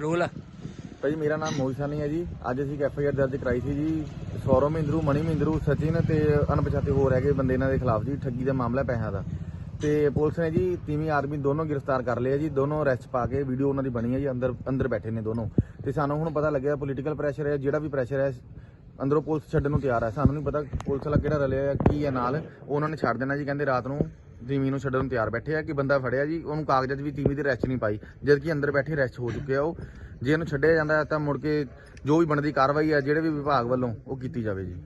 Role ਭਾਜੀ ਮੇਰਾ ਨਾਮ ਮੋਹਿਤ ਸਾਨੀ ਹੈ ਜੀ। ਅੱਜ ਅਸੀਂ ਇੱਕ ਐਫ ਆਈ ਆਰ ਦਰਜ ਕਰਾਈ ਸੀ ਜੀ। ਸੌਰਵ ਮਹਿੰਦਰੂ ਮਣੀ ਮਹਿੰਦਰੂ ਸਚਿਨ ਤੇ ਅਣਪਛਾਤੇ ਹੋਰ ਹੈਗੇ ਬੰਦੇ ਇਹਨਾਂ ਦੇ ਖਿਲਾਫ ਜੀ। ਠੱਗੀ ਦਾ ਮਾਮਲਾ ਪੈਸਿਆਂ ਦਾ। ਤੇ ਪੁਲਿਸ ਨੇ ਜੀ ਤੀਵੀਂ ਆਦਮੀ ਦੋਨੋਂ ਗ੍ਰਿਫਤਾਰ ਕਰ ਲਏ ਜੀ। ਦੋਨੋਂ ਅਰੈਸਟ ਪਾ ਕੇ ਵੀਡੀਓ ਉਹਨਾਂ ਦੀ ਬਣੀ ਹੈ ਜੀ। ਅੰਦਰ ਅੰਦਰ ਬੈਠੇ ਨੇ ਦੋਨੋਂ। ਤੇ ਸਾਨੂੰ ਹੁਣ ਪਤਾ ਲੱਗਿਆ ਪੋਲੀਟੀਕਲ ਪ੍ਰੈਸ਼ਰ ਹੈ, ਜਿਹੜਾ ਵੀ ਪ੍ਰੈਸ਼ਰ ਹੈ, ਅੰਦਰੋਂ ਪੁਲਿਸ ਛੱਡਣ ਨੂੰ ਤਿਆਰ ਹੈ। ਸਾਨੂੰ ਨਹੀਂ ਪਤਾ ਪੁਲਿਸ ਵਾਲਾ ਕਿਹੜਾ ਰਲਿਆ ਹੈ ਕੀ ਹੈ ਨਾਲ। ਉਹਨਾਂ ਨੇ ਛੱਡ ਦੇਣਾ ਜੀ। ਕਹਿੰਦੇ ਰਾਤ ਨੂੰ ਤੀਵੀਂ ਨੂੰ ਛੱਡਣ ਨੂੰ ਤਿਆਰ ਬੈਠੇ ਆ ਕਿ ਬੰਦਾ ਫੜਿਆ ਜੀ ਉਹਨੂੰ ਕਾਗਜ਼ਾਂ 'ਚ ਵੀ ਤੀਵੀਂ ਦੀ ਰੈਸਟ ਨਹੀਂ ਪਾਈ। ਜਦ ਕਿ ਅੰਦਰ ਬੈਠੇ ਰੈਸਟ ਹੋ ਚੁੱਕੇ ਆ ਉਹ। ਜੇ ਇਹਨੂੰ ਛੱਡਿਆ ਜਾਂਦਾ ਤਾਂ ਮੁੜ ਕੇ ਜੋ ਵੀ ਬਣਦੀ ਕਾਰਵਾਈ ਹੈ ਜਿਹੜੇ ਵੀ ਵਿਭਾਗ ਵੱਲੋਂ ਉਹ ਕੀਤੀ ਜਾਵੇ ਜੀ।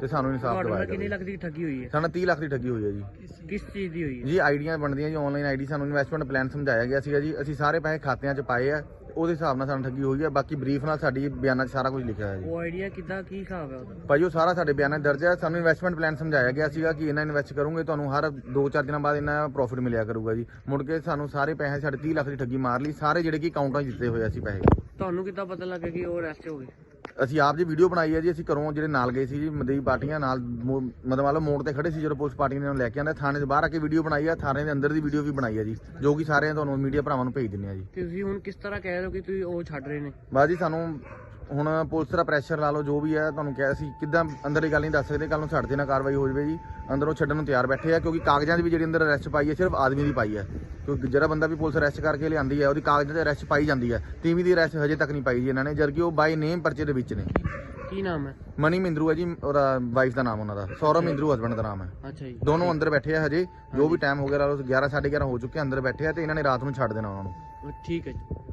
ਤੇ ਸਾਨੂੰ ਇਨਸਾਫ ਦਿਵਾਇਆ ਨਾਲ ਕਿੰਨੀ ਜਾਵੇ। ਲੱਖ ਦੀ ਠੱਗੀ ਹੋਈ ਹੈ? ਸਾਨੂੰ 30 ਲੱਖ ਦੀ ਠੱਗੀ ਹੋਈ ਹੈ ਜੀ। ਕਿਸ ਚੀਜ਼ ਦੀ ਹੋਈ ਹੈ? ਜੀ ਆਈਡੀਆਂ ਬਣਦੀਆਂ ਜੀ ਆਨਲਾਈਨ ਆਈਡੀ ਸਾਨੂੰ ਇਨਵੈਸਟਮੈਂਟ ਪਲਾਨ ਸਮਝਾਇਆ ਗਿਆ ਸੀਗਾ ਜੀ। ਅਸੀਂ ਸਾਰੇ ਪੈਸੇ ਖਾਤਿਆਂ 'ਚ ਪਾਏ ਆ। ਉਹਦੇ ਹਿਸਾਬ ਨਾਲ ਸਾਨੂੰ ਠੱਗੀ ਹੋਈ ਹੈ ਬਾਕੀ ਬਰੀਫ ਨਾਲ ਸਾਡੀ ਬਿਆਨਾਂ 'ਚ ਸਾਰਾ ਕੁਝ ਲਿਖਿਆ ਹੈ ਜੀ। ਉਹ ਆਈਡੀਆ ਕਿੱਦਾਂ ਕੀ ਹਿਸਾਬ ਹੈ ਉਹਦਾ? ਭਾਈ ਉਹ ਸਾਰਾ ਸਾਡੇ ਬਿਆਨਾਂ 'ਚ ਦਰਜ ਹੈ। ਸਾਨੂੰ ਇਨਵੈਸਟਮੈਂਟ ਪਲਾਨ ਸਮਝਾਇਆ ਗਿਆ ਸੀਗਾ ਕਿ ਇਹਨਾਂ ਇਨਵੈਸਟ ਕਰੋਗੇ ਤੁਹਾਨੂੰ ਹਰ 2-4 ਦਿਨਾਂ ਬਾਅਦ ਇਹਨਾਂ ਪ੍ਰੋਫਿਟ ਮਿਲਿਆ ਕਰੂਗਾ ਜੀ। ਮੁੜ ਕੇ ਸਾਨੂੰ ਸਾਰੇ ਪੈਸੇ ਸਾਡੇ 30 ਲੱਖ ਦੀ ਠੱਗੀ ਮਾਰ ਲਈ ਸਾਰੇ ਜਿਹੜੇ ਕਿ ਅਕਾਊਂਟਾਂ 'ਚ ਦਿੱਤੇ ਹੋਏ ਅਸੀਂ ਪੈਸੇ। ਤੁਹਾਨੂੰ ਕਿੱਦਾਂ ਪਤਾ ਲੱਗਾ ਕਿ ਉਹ ਅਰੈਸਟ ਹੋ ਗਏ? ਅਸੀਂ ਆਪ ਜੀ ਵੀਡੀਓ ਬਣਾਈ ਹੈ ਜੀ ਅਸੀਂ ਘਰੋਂ ਜਿਹੜੇ ਨਾਲ ਗਏ ਸੀ ਜੀ ਮਦਈ ਪਾਰਟੀਆਂ ਨਾਲ ਮੋ- ਮਤਲਬ ਵਾਲੋ ਮੋੜ ਤੇ ਖੜੇ ਸੀ ਜਦੋਂ ਪੁਲਿਸ ਪਾਰਟੀ ਨੇ ਉਹਨੂੰ ਲੈ ਕੇ ਆਂਦਾ ਥਾਣੇ ਦੇ ਬਾਹਰ ਆ ਕੇ ਵੀਡੀਓ ਬਣਾਈ ਆ ਥਾਣੇ ਦੇ ਅੰਦਰ ਦੀ ਵੀਡੀਓ ਵੀ ਬਣਾਈ ਹੈ ਜੀ ਜੋ ਕਿ ਸਾਰੇ ਤੁਹਾਨੂੰ ਮੀਡੀਆ ਭਰਾਵਾਂ ਨੂੰ ਭੇਜ ਦਿੰਨੇ ਆ ਜੀ। ਤੁਸੀਂ ਹੁਣ ਕਿਸ ਤਰ੍ਹਾਂ ਕਹਿ ਰਹੇ ਹੋ ਕਿ ਤੁਸੀਂ ਉਹ ਛੱਡ ਰਹੇ ਨੇ? ਜੀ ਸਾਨੂੰ ਹੁਣ ਪੁਲਿਸ ਦਾ ਪ੍ਰੈਸ਼ਰ ਲਾ ਲਓ ਜੋ ਵੀ ਹੈ ਤੁਹਾਨੂੰ ਕਿਹਾ ਸੀ ਕਿੱਦਾਂ ਅੰਦਰ ਦੀ ਗੱਲ ਨਹੀਂ ਦੱਸ ਸਕਦੇ ਕੱਲ ਨੂੰ ਛੱਡ ਦੇਣਾ ਕਾਰਵਾਈ ਹੋ ਜਾਵੇ ਜੀ ਅੰਦਰੋਂ ਛੱਡਣ ਨੂੰ ਤਿਆਰ ਬੈਠੇ ਆ ਕਿਉਂਕਿ ਕਾਗਜ਼ਾਂ 'ਚ ਵੀ ਜਿਹੜੀ ਅੰਦਰ ਅਰੈਸਟ ਪਾਈ ਹੈ ਸਿਰਫ ਆਦਮੀ ਦੀ ਪਾਈ ਹੈ ਕਿਉਂਕਿ ਜਿਹੜਾ ਬੰਦਾ ਵੀ ਪੁਲਿਸ ਅਰੈਸਟ ਕਰਕੇ ਲਿਆਂਦੀ ਹੈ ਉਹਦੀ ਕਾਗਜ਼ਾਂ 'ਚ ਅਰੈਸਟ ਪਾਈ ਜਾਂਦੀ ਹੈ। ਤੀਵੀਂ ਦੀ ਅਰੈਸਟ ਹਜੇ ਤੱਕ ਨਹੀਂ ਪਾਈ ਜੀ ਇਹਨਾਂ ਨੇ ਜਦਕਿ ਉਹ ਬਾਈ ਨੇਮ ਪਰਚੇ ਦੇ ਵਿੱਚ ਨੇ। ਕੀ ਨਾਮ ਹੈ? ਮਨੀ ਮਿੰਦਰੂ ਹੈ ਜੀ ਉਹਦਾ ਵਾਈਫ ਦਾ ਨਾਮ ਉਹਨਾਂ ਦਾ। ਸੌਰਵ ਮਿੰਦਰੂ ਹਸਬੰਡ ਦਾ ਨਾਮ ਹੈ। ਅੱਛਾ ਜੀ। ਦੋਨੋਂ ਅੰਦਰ ਬੈਠੇ ਆ ਹਜੇ ਜੋ ਵੀ ਟਾਈਮ ਹੋ ਗਿਆ ਲਾ ਲਓ 11 11:30 ਹੋ ਚੁੱਕੇ ਅੰਦਰ ਬੈਠੇ ਆ ਤੇ ਇਹਨਾਂ ਨੇ ਰਾਤ ਨੂੰ ਛੱਡ ਦੇਣਾ ਉਹਨਾਂ ਨੂੰ। ਠੀਕ ਹੈ ਜੀ।